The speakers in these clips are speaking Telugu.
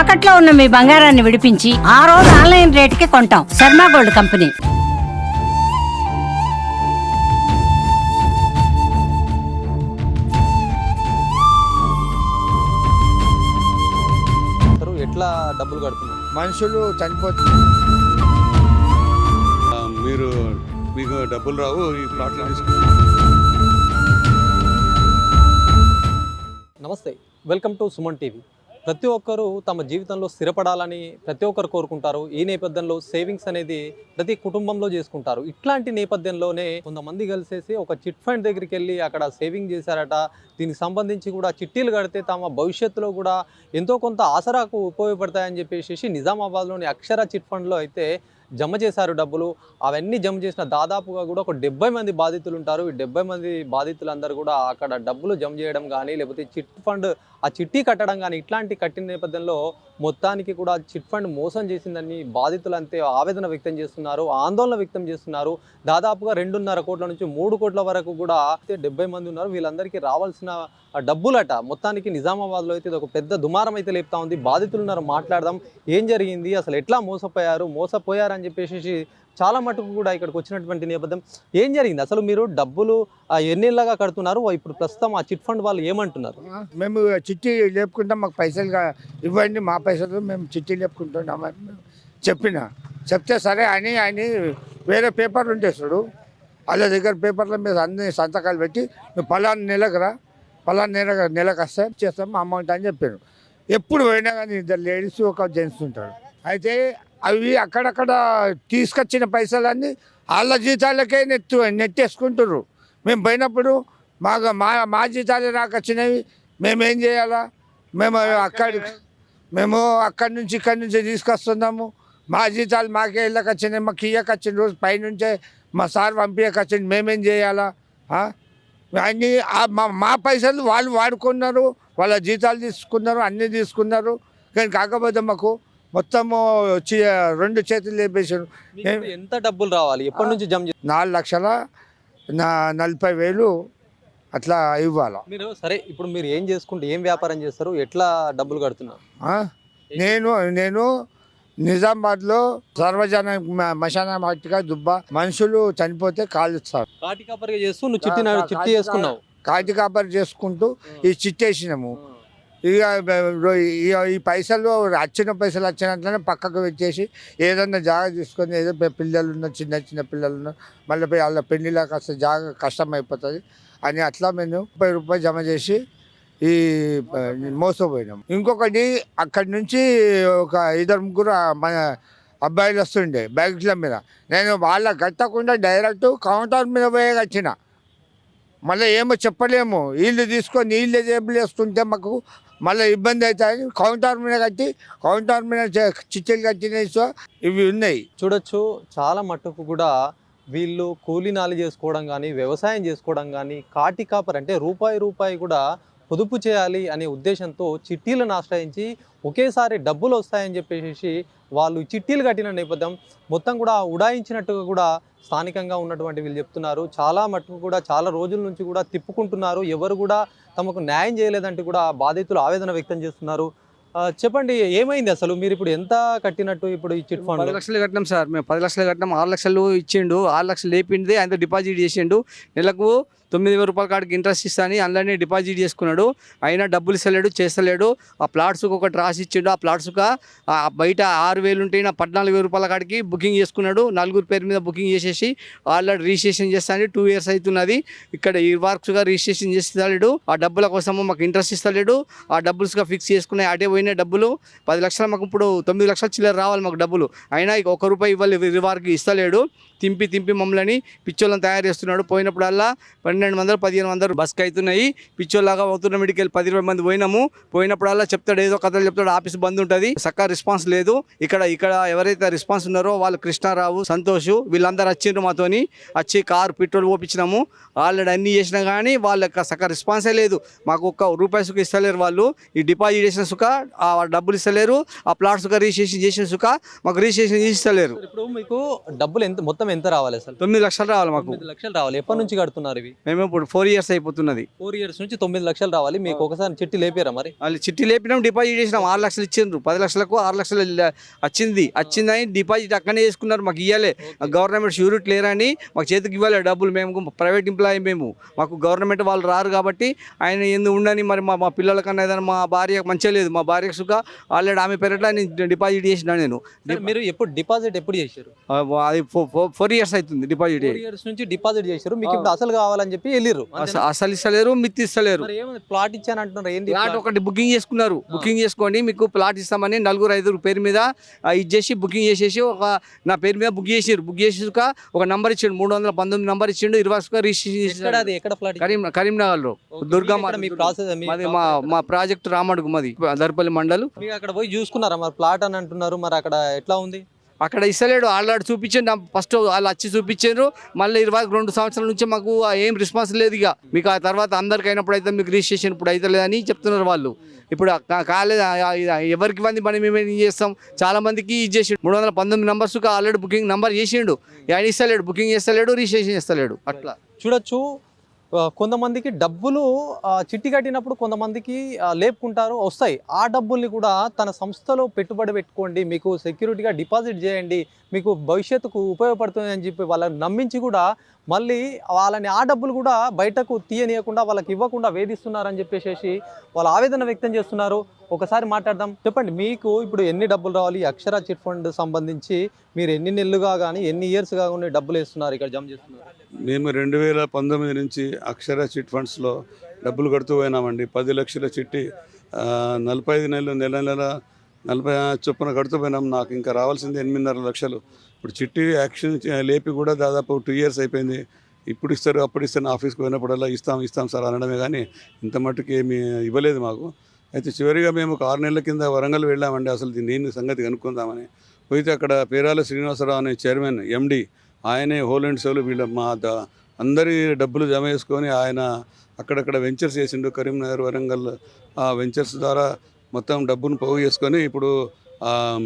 తాకట్లో ఉన్న మీ బంగారాన్ని విడిపించి ఆ రోజు ఆన్లైన్ రేటుకి కొంటాం. Sharma gold company. ఎట్లా డబ్బులు కడుతున్నారు? మనుషులు చనిపోతే ఆ, మీరు మీకు డబ్బులు రావు ఈ ప్లాట్లు తీసుకుని నమస్తే వెల్కమ్ టు సుమన్ టీవీ. ప్రతి ఒక్కరూ తమ జీవితంలో స్థిరపడాలని ప్రతి ఒక్కరు కోరుకుంటారు. ఈ నేపథ్యంలో సేవింగ్స్ అనేది ప్రతి కుటుంబంలో చేసుకుంటారు. ఇట్లాంటి నేపథ్యంలోనే కొంతమంది కలిసేసి ఒక చిట్ ఫండ్ దగ్గరికి వెళ్ళి అక్కడ సేవింగ్ చేశారట. దీనికి సంబంధించి కూడా చిట్టీలు కడితే తమ భవిష్యత్తులో కూడా ఎంతో కొంత ఆసరాకు ఉపయోగపడతాయని చెప్పేసి నిజామాబాద్లోని అక్షర చిట్ ఫండ్లో అయితే జమ చేశారు డబ్బులు. అవన్నీ జమ చేసిన దాదాపుగా కూడా ఒక డెబ్బై మంది బాధితులు ఉంటారు ఈ డెబ్బై మంది బాధితులందరూ కూడా అక్కడ డబ్బులు జమ చేయడం కానీ లేకపోతే చిట్ ఫండ్ ఆ చిట్టి కట్టడం కానీ ఇట్లాంటి కట్టిన నేపథ్యంలో మొత్తానికి కూడా చిట్ ఫండ్ మోసం చేసిందని బాధితులు అంతే ఆవేదన వ్యక్తం చేస్తున్నారు ఆందోళన వ్యక్తం చేస్తున్నారు. దాదాపుగా రెండున్నర కోట్ల నుంచి మూడు కోట్ల వరకు కూడా డెబ్బై మంది ఉన్నారు. వీళ్ళందరికీ రావాల్సిన డబ్బులట. మొత్తానికి నిజామాబాద్లో అయితే ఇది ఒక పెద్ద దుమారం అయితే లేపుతా ఉంది. బాధితులు ఉన్నారు మాట్లాడదాం. ఏం జరిగింది? అసలు ఎట్లా మోసపోయారు? మోసపోయారని చెప్పేసి చాలా మటుకు కూడా ఇక్కడికి వచ్చినటువంటి నేపథ్యం. ఏం జరిగింది? అసలు మీరు డబ్బులు ఎన్నేళ్ళగా కడుతున్నారు? ఇప్పుడు ప్రస్తుతం ఆ చిట్ ఫండ్ వాళ్ళు ఏమంటున్నారు? మేము చిట్టి లేపుకుంటాం మాకు పైసలు ఇవ్వండి మా పైసలు మేము చిట్టి లేపుకుంటున్నాం మేము చెప్పిన. చెప్తే సరే అని అని వేరే పేపర్లు ఉంటాయి చూడు. వాళ్ళ దగ్గర పేపర్ల మీద అన్ని సంతకాలు పెట్టి నువ్వు పలానా నెలకు రా పలానా నెల నెలకు వస్తే చేస్తాం అమౌంట్ అని చెప్పారు. ఎప్పుడు పోయినా కానీ ఇద్దరు లేడీస్ ఒక జెంట్స్ ఉంటారు. అయితే అవి అక్కడక్కడ తీసుకొచ్చిన పైసలన్నీ వాళ్ళ జీతాలకే నెత్తు నెట్టేసుకుంటారు మేము పోయినప్పుడు మాకు మా మా జీతాలు రాకొచ్చినవి మేమేం చేయాలా? మేము అక్కడి మేము అక్కడి నుంచి ఇక్కడి నుంచి తీసుకొస్తున్నాము. మా జీతాలు మాకే ఇళ్ళకి వచ్చినాయి మాకు ఇయ్యకి వచ్చిన రోజు పైనుంచే మా సార్ పంపించక వచ్చింది మేమేం చేయాలా? అన్నీ మా పైసలు వాళ్ళు వాడుకున్నారు వాళ్ళ జీతాలు తీసుకున్నారు అన్నీ తీసుకున్నారు. కానీ కాకపోతే మాకు మొత్తము వచ్చి రెండు చేతులు లేపేసారు మీకు ఎంత డబ్బులు రావాలి? ఎప్పటి నుంచి జమ నాలుగు లక్షల నా నలభై వేలు అట్లా ఇవ్వాలా. మీరు సరే ఇప్పుడు మీరు ఏం చేసుకుంటే ఏం వ్యాపారం చేస్తారు? ఎట్లా డబ్బులు కడుతున్నారు? నేను నేను నిజామాబాద్లో సర్వజన మశాన వాటిగా దుబ్బ మనుషులు చనిపోతే కాలుస్తారు కాటి కాపరిగా చేస్తూ నువ్వు చిట్టి చిట్టి చేసుకున్నావు. కాటి కాపరి చేసుకుంటూ ఈ చిట్టేసినాము. ఇక ఇక ఈ- పైసలు వచ్చిన పైసలు వచ్చినట్లనే పక్కకు పెట్టేసి ఏదన్నా జాగా తీసుకొని ఏదో పిల్లలు ఉన్న చిన్న చిన్న పిల్లలు ఉన్న మళ్ళీ పోయి వాళ్ళ పెళ్ళిలో కాస్త జాగా కష్టం అయిపోతుంది అని అట్లా మేము ముప్పై రూపాయలు జమ చేసి ఈ మోసపోయినాం. ఇంకొకటి అక్కడి నుంచి ఒక ఇద్దరు ముగ్గురు మన అబ్బాయిలు వస్తుండే బ్యాగ్ల మీద. నేను వాళ్ళ కట్టకుండా డైరెక్ట్ కౌంటర్ మీద పోయే వచ్చిన. మళ్ళీ ఏమో చెప్పలేము. వీళ్ళు తీసుకొని వీళ్ళే జేబులు వేసుకుంటే మాకు మళ్ళీ ఇబ్బంది అవుతుంది కౌంటర్ మీద కట్టి కౌంటర్ మీద చే- కట్టినేసో ఇవి ఉన్నాయి. చూడొచ్చు చాలా మట్టుకు కూడా వీళ్ళు కూలీనాలు చేసుకోవడం కానీ వ్యవసాయం చేసుకోవడం కానీ కాటి కాపర్ అంటే రూపాయి రూపాయి కూడా పొదుపు చేయాలి అనే ఉద్దేశంతో చిట్టీలను ఆశ్రయించి ఒకేసారి డబ్బులు వస్తాయని చెప్పేసి వాళ్ళు చిట్టీలు కట్టిన నేపథ్యం మొత్తం కూడా ఉడాయించినట్టుగా కూడా స్థానికంగా ఉన్నటువంటి వీళ్ళు చెప్తున్నారు. చాలా మట్టుకు కూడా చాలా రోజుల నుంచి కూడా తిప్పుకుంటున్నారు. ఎవరు కూడా తమకు న్యాయం చేయలేదంటూ కూడా బాధితులు ఆవేదన వ్యక్తం చేస్తున్నారు. చెప్పండి ఏమైంది అసలు? మీరు ఇప్పుడు ఎంత కట్టినట్టు ఇప్పుడు ఈ చిట్ ఫండ్ పది లక్షలు కట్టినాం సార్. మేము పది లక్షలు కట్టినాం. ఆరు లక్షలు ఇచ్చిండు. ఆరు లక్షలు లేపింది ఆయన డిపాజిట్ చేసిండు. నెలకు తొమ్మిది వేల రూపాయల కాడికి ఇంట్రెస్ట్ ఇస్తాని అందులోనే డిపాజిట్ చేసుకున్నాడు. అయినా డబ్బులు ఇస్తలేడు చేస్తలేడు. ఆ ప్లాట్స్కి ఒకటి రాసి ఇచ్చిండు ఆ ప్లాట్స్గా బయట ఆరు వేలు ఉంటే నా పద్నాలుగు వేల రూపాయల కాడికి బుకింగ్ చేసుకున్నాడు. నలుగురు పేరు మీద బుకింగ్ చేసేసి ఆల్రెడీ రిజిస్ట్రేషన్ చేస్తాను టూ ఇయర్స్ అవుతున్నది. ఇక్కడ ఈ వర్క్స్గా రిజిస్ట్రేషన్ చేస్తలేడు. ఆ డబ్బుల కోసము మాకు ఇంట్రెస్ట్ ఇస్తలేడు. ఆ డబ్బులుగా ఫిక్స్ చేసుకున్నాయి అటే పోయిన డబ్బులు. పది లక్షలు మాకు ఇప్పుడు తొమ్మిది లక్షల చిల్లర రావాలి మాకు డబ్బులు. అయినా ఇక ఒక రూపాయి ఇవ్వాలి వీరి వారికి ఇస్తలేడు. తింపి తింపి మమ్మల్ని పిచ్చోళ్ళని తయారు చేస్తున్నాడు. పోయినప్పుడల్లా పన్నెండు వందలు పదిహేను వందలు బస్కి అవుతున్నాయి పిచ్చోళ్ళగా అవుతున్న మెడికల్ పది ఇరవై మంది పోయినాము. పోయినప్పుడల్లా చెప్తాడు ఏదో కథలు చెప్తాడు ఆఫీస్ బంద్ ఉంటుంది. చక్కగా రెస్పాన్స్ లేదు. ఇక్కడ ఇక్కడ ఎవరైతే రెస్పాన్స్ ఉన్నారో వాళ్ళు కృష్ణారావు సంతోష్ వీళ్ళందరూ వచ్చిండ్రు మాతోని. వచ్చి కారు పెట్రోల్ పోపించినాము ఆల్రెడీ అన్ని చేసినా కానీ వాళ్ళకి చక్కగా రెస్పాన్సే లేదు. మాకు ఒక్క రూపాయి సుఖ ఇస్తలేరు వాళ్ళు. ఈ డిపాజిట్ చేసిన సుఖ ఆ డబ్బులు ఇస్తలేరు. ఆ ప్లాట్ సుఖ రిజిస్ట్రేషన్ చేసిన సుఖ మాకు రిజిస్ట్రేషన్ చేసి ఇస్తలేరు. ఇప్పుడు మీకు డబ్బులు ఎంత మొత్తం ఎంత రావాలి అసలు తొమ్మిది లక్షలు రావాలి మాకు. లక్షలు రావాలి. ఎప్పటి నుంచి కడుతున్నారు ఇవి? మేము ఇప్పుడు ఫోర్ ఇయర్స్ అయిపోతున్నది. ఫోర్ ఇయర్స్ నుంచి తొమ్మిది లక్షలు రావాలి. మీకు ఒకసారి చిట్టి లేపారా మరి? వాళ్ళు చిట్టి లేపినాం డిపాజిట్ చేసినాం. ఆరు లక్షలు ఇచ్చిండ్రు. పది లక్షలకు ఆరు లక్షలు వచ్చింది. వచ్చిందని డిపాజిట్ అక్కడనే చేసుకున్నారు. మాకు ఇవ్వాలి గవర్నమెంట్ షూరిటీ లేరని మాకు చేతికి ఇవ్వాలి. డబ్బులు మేము ప్రైవేట్ ఎంప్లాయీ మేము. మాకు గవర్నమెంట్ వాళ్ళు రారు కాబట్టి ఆయన ఎందుకు ఉండని మరి మా మా పిల్లలకన్నా ఏదైనా మా భార్య మంచిగా లేదు. మా భార్య సుఖ. ఆల్రెడీ ఆమె పేరట్ల నేను డిపాజిట్ చేసిన నేను. మీరు ఎప్పుడు డిపాజిట్ ఎప్పుడు చేశారు? అది ఫోర్ ఇయర్స్ అవుతుంది డిపాజిట్ ఇయర్స్ నుంచి డిపాజిట్ చేశారు. మీకు ఇప్పుడు అసలు కావాలని చెప్పి వెళ్ళిర్రు. అస- అసలు ఇస్తలేరు మిత్తి ఇస్తలేరు. ప్లాట్ ఇచ్చాను అంటున్నారు ఏంది ప్లాట్? ఒకటి బుకింగ్ చేసుకున్నారు. బుకింగ్ చేసుకొని మీకు ప్లాట్ ఇస్తామని నలుగురు ఐదుగురు పేరు మీద ఇచ్చేసి బుకింగ్ చేసేసి ఒక నా పేరు మీద బుక్ చేసారు బుక్ చేసాక ఒక నంబర్ ఇచ్చిండు మూడు వందల పంతొమ్మిది నంబర్ ఇచ్చిండు ఇరవై రిజిస్ట్రేషన్ అది? ఎక్కడ ప్లాట్ కరీం కరీంనగర్లో. దుర్గమ్మ మీ ప్రాసెస్ మీ ప్రాజెక్ట్ రామడుగు మాది దర్పల్లి మండలు. అక్కడ పోయి చూసుకున్నారా? మరి ప్లాట్ అని అంటున్నారు మరి అక్కడ ఎట్లా ఉంది? అక్కడ ఇస్తలేడు ఆల్రెడీ చూపించండి ఫస్ట్ వాళ్ళు వచ్చి చూపించారు మళ్ళీ ఇరవై రెండు సంవత్సరాల నుంచి మాకు ఏం రెస్పాన్స్ లేదు ఇక. మీకు ఆ తర్వాత అందరికైనప్పుడు అయినప్పుడు అయితే మీకు రిజిస్ట్రేషన్ ఇప్పుడు అయితే లేదని చెప్తున్నారు వాళ్ళు. ఇప్పుడు కాలేదు ఎవరికి మంది మనం మేము చేస్తాం? చాలా మందికి చేసిండు మూడు వందల పంతొమ్మిది నంబర్స్ ఆల్రెడీ బుకింగ్ నంబర్ చేసిండు. ఆయన ఇస్తలేడు బుకింగ్ చేస్తలేడు రిజిస్ట్రేషన్ చేస్తలేడు. అట్లా. చూడొచ్చు. కొంతమందికి డబ్బులు చిట్టి కట్టినప్పుడు కొంతమందికి లేపుకుంటారు వస్తాయి. ఆ డబ్బుల్ని కూడా తన సంస్థలో పెట్టుబడి పెట్టుకోండి మీకు సెక్యూరిటీగా డిపాజిట్ చేయండి మీకు భవిష్యత్తుకు ఉపయోగపడుతుంది అని చెప్పి వాళ్ళని నమ్మించి కూడా మళ్ళీ వాళ్ళని ఆ డబ్బులు కూడా బయటకు తీయనీయకుండా వాళ్ళకి ఇవ్వకుండా వేధిస్తున్నారని చెప్పేసి వాళ్ళు ఆవేదన వ్యక్తం చేస్తున్నారు. ఒకసారి మాట్లాడదాం. చెప్పండి మీకు ఇప్పుడు ఎన్ని డబ్బులు రావాలి? అక్షర చిట్ ఫండ్ సంబంధించి మీరు ఎన్ని నెలలుగా కానీ ఎన్ని ఇయర్స్గా కానీ డబ్బులు వేస్తున్నారు ఇక్కడ జమ చేస్తున్నారు? మేము రెండు వేల పంతొమ్మిది నుంచి అక్షర చిట్ ఫండ్స్లో డబ్బులు కడుతూ పోయినామండి. పది లక్షల చిట్టి నలభై ఐదు నెలలు నెల నెల నలభై చొప్పున కడుతూ పోయినాం. నాకు ఇంకా రావాల్సింది ఎనిమిదిన్నర లక్షలు. ఇప్పుడు చిట్టి యాక్షన్ చే- లేపి కూడా దాదాపు టూ ఇయర్స్ అయిపోయింది. ఇప్పుడు ఇస్తారు అప్పుడు ఇస్తారు ఆఫీస్కి పోయినప్పుడల్లా ఇస్తాం ఇస్తాం సార్ అనడమే కానీ ఇంత మట్టుకు ఏమీ ఇవ్వలేదు మాకు. అయితే చివరిగా మేము ఒక ఆరు నెలల కింద వరంగల్ వెళ్ళామండి. అసలు దీన్ని సంగతి కనుక్కుందామని. పోయితే అక్కడ పేరాల శ్రీనివాసరావు అనే చైర్మన్ ఎండీ ఆయనే హోల్ అండ్ సోల్ వీళ్ళ మా ద అందరి డబ్బులు జమ చేసుకొని ఆయన అక్కడక్కడ వెంచర్స్ చేసిండు. కరీంనగర్ వరంగల్ ఆ వెంచర్స్ ద్వారా మొత్తం డబ్బును పోగు చేసుకొని ఇప్పుడు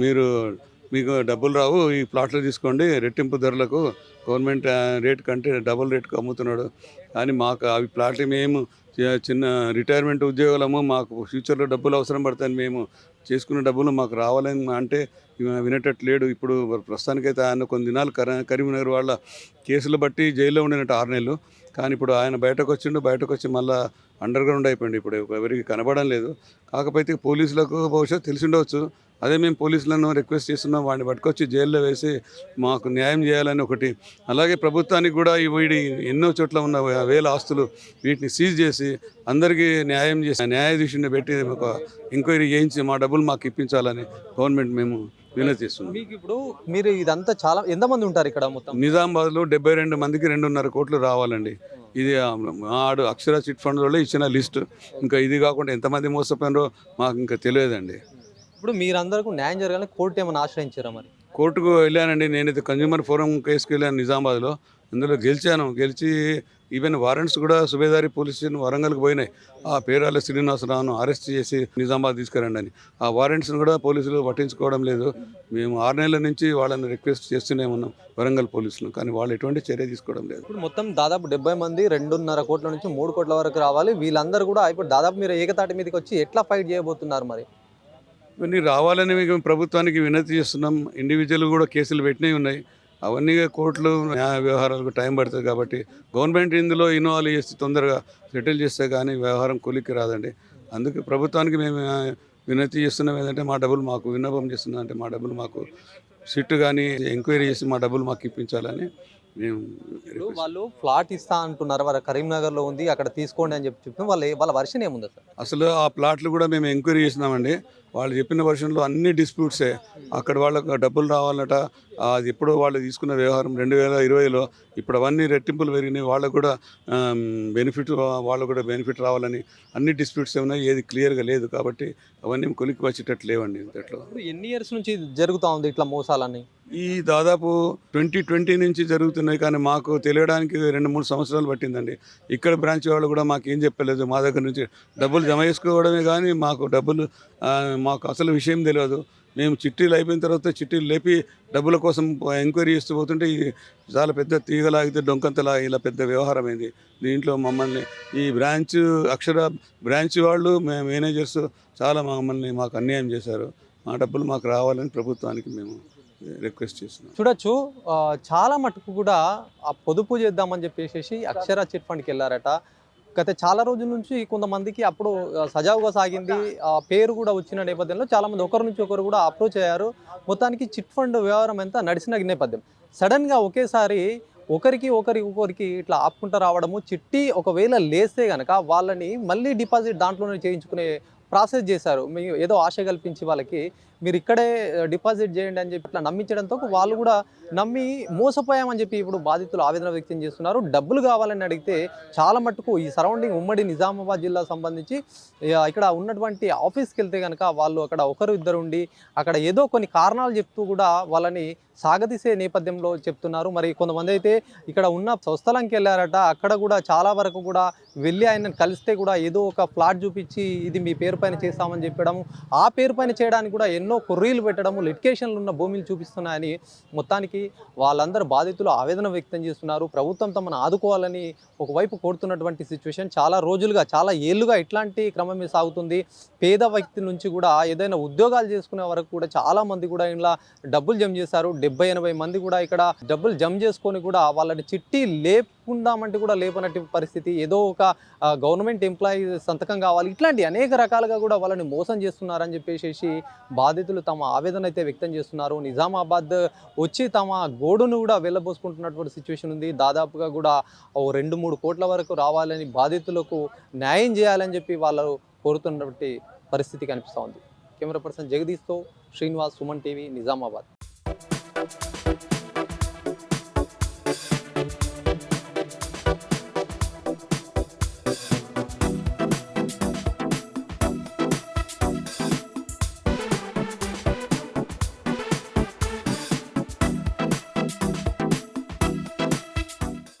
మీరు మీకు డబ్బులు రావు ఈ ప్లాట్లు తీసుకోండి రెట్టింపు ధరలకు గవర్నమెంట్ రేట్ కంటే డబుల్ రేట్కి అమ్ముతున్నాడు. కానీ మాకు అవి ప్లాట్లు మేము చి- చిన్న రిటైర్మెంట్ ఉద్యోగులము మాకు ఫ్యూచర్లో డబ్బులు అవసరం పడతాయని మేము చేసుకున్న డబ్బులు మాకు రావాలని అంటే వినేటట్టు లేడు ఇప్పుడు ప్రస్తుతానికైతే ఆయన కొన్ని దినాలు కర కరీంనగర్ వాళ్ళ కేసులు బట్టి జైల్లో ఉండినట్టు ఆరు నెలలు. కానీ ఇప్పుడు ఆయన బయటకు వచ్చిండు బయటకు వచ్చి మళ్ళీ అండర్ గ్రౌండ్ అయిపోయింది ఇప్పుడు ఎవరికి కనబడడం లేదు. కాకపోతే పోలీసులకు బహుశా తెలిసి ఉండవచ్చు అదే మేము పోలీసులను రిక్వెస్ట్ చేస్తున్నాం వాడిని పట్టుకొచ్చి జైల్లో వేసి మాకు న్యాయం చేయాలని ఒకటి. అలాగే ప్రభుత్వానికి కూడా ఈ వీడి ఎన్నో చోట్ల ఉన్న వేల ఆస్తులు వీటిని సీజ్ చేసి అందరికీ న్యాయం చేసి న్యాయాధీశుని పెట్టి ఒక ఎంక్వైరీ చేయించి మా డబ్బులు మాకు ఇప్పించాలని గవర్నమెంట్ మేము వినతి చేస్తున్నాం. మీకు ఇప్పుడు మీరు ఇదంతా చాలా ఎంతమంది ఉంటారు ఇక్కడ మొత్తం? నిజామాబాద్లో డెబ్బై రెండు మందికి రెండున్నర కోట్లు రావాలండి. ఇది ఆడు అక్షర చిట్ ఫండ్ వాళ్ళు ఇచ్చిన లిస్ట్. ఇంకా ఇది కాకుండా ఎంతమంది మోసపోయినారో మాకు ఇంకా తెలియదండి. ఇప్పుడు మీరందరికీ న్యాయం జరగాలని కోర్టు ఏమైనా ఆశ్రయించారా మరి? కోర్టుకు వెళ్ళానండి. నేనైతే కన్జ్యూమర్ ఫోరం కేసుకు వెళ్ళాను నిజామాబాద్లో. అందులో గెలిచాను. గెలిచి ఈవెన్ వారెంట్స్ కూడా సుబేదారి పోలీస్ స్టేషన్ వరంగల్కి పోయినాయి. ఆ పేరాల శ్రీనివాసరావును అరెస్ట్ చేసి నిజామాబాద్ తీసుకురండి అని. ఆ వారెంట్స్ని కూడా పోలీసులు పట్టించుకోవడం లేదు. మేము ఆరు నెలల నుంచి వాళ్ళని రిక్వెస్ట్ చేస్తూనే ఉన్నాం వరంగల్ పోలీసులు. కానీ వాళ్ళు ఎటువంటి చర్య తీసుకోవడం లేదు. ఇప్పుడు మొత్తం దాదాపు డెబ్బై మంది రెండున్నర కోట్ల నుంచి మూడు కోట్ల వరకు రావాలి. వీళ్ళందరూ కూడా ఇప్పుడు దాదాపు మీరు ఏకతాటి మీదకి వచ్చి ఎట్లా ఫైట్ చేయబోతున్నారు మరి? ఇవన్నీ రావాలని మేము ప్రభుత్వానికి వినతి చేస్తున్నాం. ఇండివిజువల్ కూడా కేసులు పెట్టినవి ఉన్నాయి. అవన్నీ కోర్టులు న్యాయ వ్యవహారాలకు టైం పడుతుంది కాబట్టి గవర్నమెంట్ ఇందులో ఇన్వాల్వ్ చేసి తొందరగా సెటిల్ చేస్తే కానీ వ్యవహారం కూలికి రాదండి. అందుకే ప్రభుత్వానికి మేము వినతి చేస్తున్నాం. ఏంటంటే మా డబ్బులు మాకు విన్నపం చేస్తున్నాం. అంటే మా డబ్బులు మాకు సిట్ కానీ ఎంక్వైరీ చేసి మా డబ్బులు మాకు ఇప్పించాలని మేము ఇప్పుడు వాళ్ళు ఫ్లాట్ ఇస్తా అంటున్నారు వాళ్ళ కరీంనగర్లో ఉంది అక్కడ తీసుకోండి అని చెప్పి చెప్తున్నారు. వాళ్ళ వాళ్ళ వర్షన్ ఏముంది సార్? అసలు ఆ ప్లాట్లు కూడా మేము ఎంక్వైరీ చేసినామండి. వాళ్ళు చెప్పిన వర్షన్లో అన్ని డిస్ప్యూట్సే. అక్కడ వాళ్ళకు డబ్బులు రావాలట. అది ఎప్పుడో వాళ్ళు తీసుకున్న వ్యవహారం రెండు వేల ఇరవైలో. ఇప్పుడు అవన్నీ రెట్టింపులు పెరిగినాయి. వాళ్ళకు కూడా బెనిఫిట్ వాళ్ళకు కూడా బెనిఫిట్ రావాలని అన్ని డిస్ప్యూట్స్ ఉన్నాయి. ఏది క్లియర్గా లేదు కాబట్టి అవన్నీ కొలిక్కి వచ్చేటట్టు లేవండి ఇంతట్లో. ఎన్ని ఇయర్స్ నుంచి జరుగుతా ఉంది ఇట్లా మోసాలని ఈ దాదాపు ట్వంటీ ట్వంటీ నుంచి జరుగుతున్నాయి కానీ మాకు తెలియడానికి రెండు మూడు సంవత్సరాలు పట్టిందండి. ఇక్కడ బ్రాంచ్ వాళ్ళు కూడా మాకు ఏం చెప్పలేదు మా దగ్గర నుంచి డబ్బులు జమ చేసుకోవడమే కానీ మాకు డబ్బులు మాకు అసలు విషయం తెలియదు. మేము చిట్టీలు అయిపోయిన తర్వాత చిట్టీలు లేపి డబ్బుల కోసం ఎంక్వైరీ చేస్తూ పోతుంటే ఇది చాలా పెద్ద తీగలాగితే డొంకంతలా ఇలా పెద్ద వ్యవహారం అయింది. దీంట్లో మమ్మల్ని ఈ బ్రాంచ్ అక్షర బ్రాంచ్ వాళ్ళు మే మేనేజర్స్ చాలా మమ్మల్ని మాకు అన్యాయం చేశారు. మా డబ్బులు మాకు రావాలని ప్రభుత్వానికి మేము రిక్వెస్ట్ చేస్తున్నాం. చూడొచ్చు. చాలా మటుకు కూడా ఆ పొదుపు చేద్దామని చెప్పేసి అక్షర చిట్ ఫండ్కి వెళ్ళారట. గత చాలా రోజుల నుంచి కొంతమందికి అప్పుడు సజావుగా సాగింది. ఆ పేరు కూడా వచ్చిన నేపథ్యంలో చాలామంది ఒకరి నుంచి ఒకరు కూడా అప్రోచ్ అయ్యారు. మొత్తానికి చిట్ ఫండ్ వ్యవహారం ఎంత నడిచిన నేపథ్యం. సడన్గా ఒకేసారి ఒకరికి ఒకరి ఒకరికి ఇట్లా ఆపుకుంటూ రావడము చిట్టి ఒకవేళ లేస్తే కనుక వాళ్ళని మళ్ళీ డిపాజిట్ దాంట్లోనే చేయించుకునే ప్రాసెస్ చేశారు. మీ ఏదో ఆశ కల్పించి వాళ్ళకి మీరు ఇక్కడే డిపాజిట్ చేయండి అని చెప్పి ఇట్లా నమ్మించడంతో వాళ్ళు కూడా నమ్మి మోసపోయామని చెప్పి ఇప్పుడు బాధితులు ఆవేదన వ్యక్తం చేస్తున్నారు. డబ్బులు కావాలని అడిగితే చాలా మట్టుకు ఈ సరౌండింగ్ ఉమ్మడి నిజామాబాద్ జిల్లా సంబంధించి ఇక్కడ ఉన్నటువంటి ఆఫీస్కి వెళ్తే కనుక వాళ్ళు అక్కడ ఒకరు ఇద్దరు ఉండి అక్కడ ఏదో కొన్ని కారణాలు చెప్తూ కూడా వాళ్ళని సాగదీసే నేపథ్యంలో చెప్తున్నారు. మరి కొంతమంది అయితే ఇక్కడ ఉన్న స్వస్థలంకి వెళ్ళారట. అక్కడ కూడా చాలా వరకు కూడా వెళ్ళి ఆయనను కలిస్తే కూడా ఏదో ఒక ఫ్లాట్ చూపించి ఇది మీ పేరు పైన చేస్తామని చెప్పడం ఆ పేరు పైన చేయడానికి కూడా ఎన్నో ఎన్నో కుర్రీలు పెట్టడము లిటికేషన్లు ఉన్న భూమిని చూపిస్తున్నాయని మొత్తానికి వాళ్ళందరూ బాధితులు ఆవేదన వ్యక్తం చేస్తున్నారు. ప్రభుత్వం తమను ఆదుకోవాలని ఒకవైపు కోరుతున్నటువంటి సిచ్యువేషన్ చాలా రోజులుగా చాలా ఏళ్ళుగా ఇట్లాంటి క్రమమే సాగుతుంది. పేద వ్యక్తి నుంచి కూడా ఏదైనా ఉద్యోగాలు చేసుకునే వరకు కూడా చాలా మంది కూడా ఇలా డబ్బులు జమ చేశారు. డెబ్బై ఎనభై మంది కూడా ఇక్కడ డబ్బులు జమ చేసుకొని కూడా వాళ్ళని చిట్టి కట్టుకుందామంటే కూడా లేపనట్టు పరిస్థితి. ఏదో ఒక గవర్నమెంట్ ఎంప్లాయీ సంతకం కావాలి. ఇట్లాంటి అనేక రకాలుగా కూడా వాళ్ళని మోసం చేస్తున్నారని చెప్పేసి బాధితులు తమ ఆవేదన అయితే వ్యక్తం చేస్తున్నారు. నిజామాబాద్ వచ్చి తమ గోడును కూడా వెళ్ళబోసుకుంటున్నటువంటి సిచ్యువేషన్ ఉంది. దాదాపుగా కూడా ఓ రెండు మూడు కోట్ల వరకు రావాలని బాధితులకు న్యాయం చేయాలని చెప్పి వాళ్ళు కోరుతున్నటువంటి పరిస్థితి కనిపిస్తూ ఉంది. కెమెరా పర్సన్ జగదీష్తో శ్రీనివాస్ సుమన్ టీవీ నిజామాబాద్.